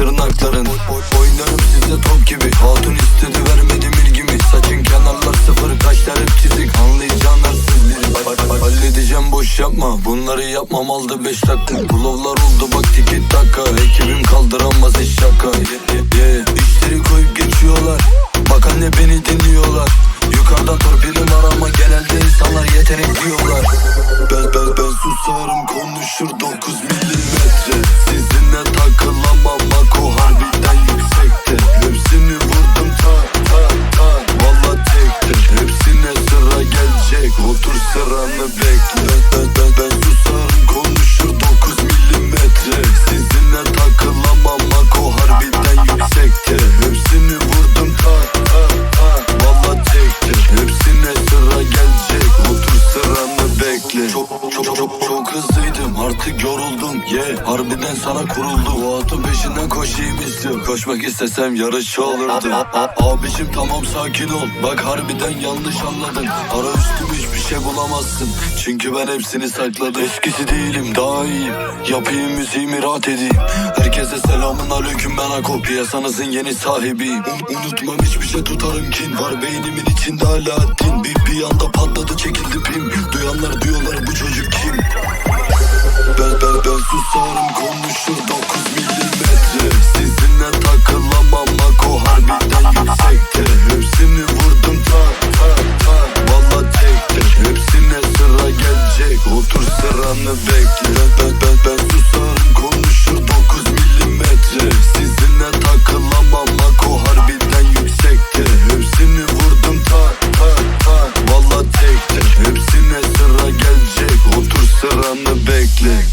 tırnakların. Boy, Oynarım sizde top gibi. Hatun istedi vermedim ilgimi. Saçın kenarlar sıfır kaşlar hep çizik Anlayacağınlar siz Halledeceğim boş yapma. Bunları yapmam aldı beş dakika. Kulovlar oldu bak tiki taka Ekip Otur sıranı yoruldum yeah Harbiden sana kuruldu. O atın peşinden koşayım istiyorum. Koşmak istesem yarışçı olurdum. A- Abicim tamam sakin ol. Bak harbiden yanlış anladın. Ara üstüm hiçbir şey bulamazsın. Çünkü ben hepsini sakladım. Eskisi değilim daha iyiyim. Yapayım müziğimi rahat edeyim. Herkese selamun aleyküm ben Ako Piyasanızın yeni sahibiyim. Un- Unutmam hiçbir şey tutarım kin. Var beynimin içinde hala din. Bir, bir anda patladı çekildi pim. Duyanlar diyorlar bu çocuk kim bana bekle Ben ben ben susarım konuşur 9 milimetre. Sizine takılamam Mako harbiden yüksekti Hepsini vurdum ta ta ta. Valla tektir Hepsine sıra gelecek. Otur sıranı bekle.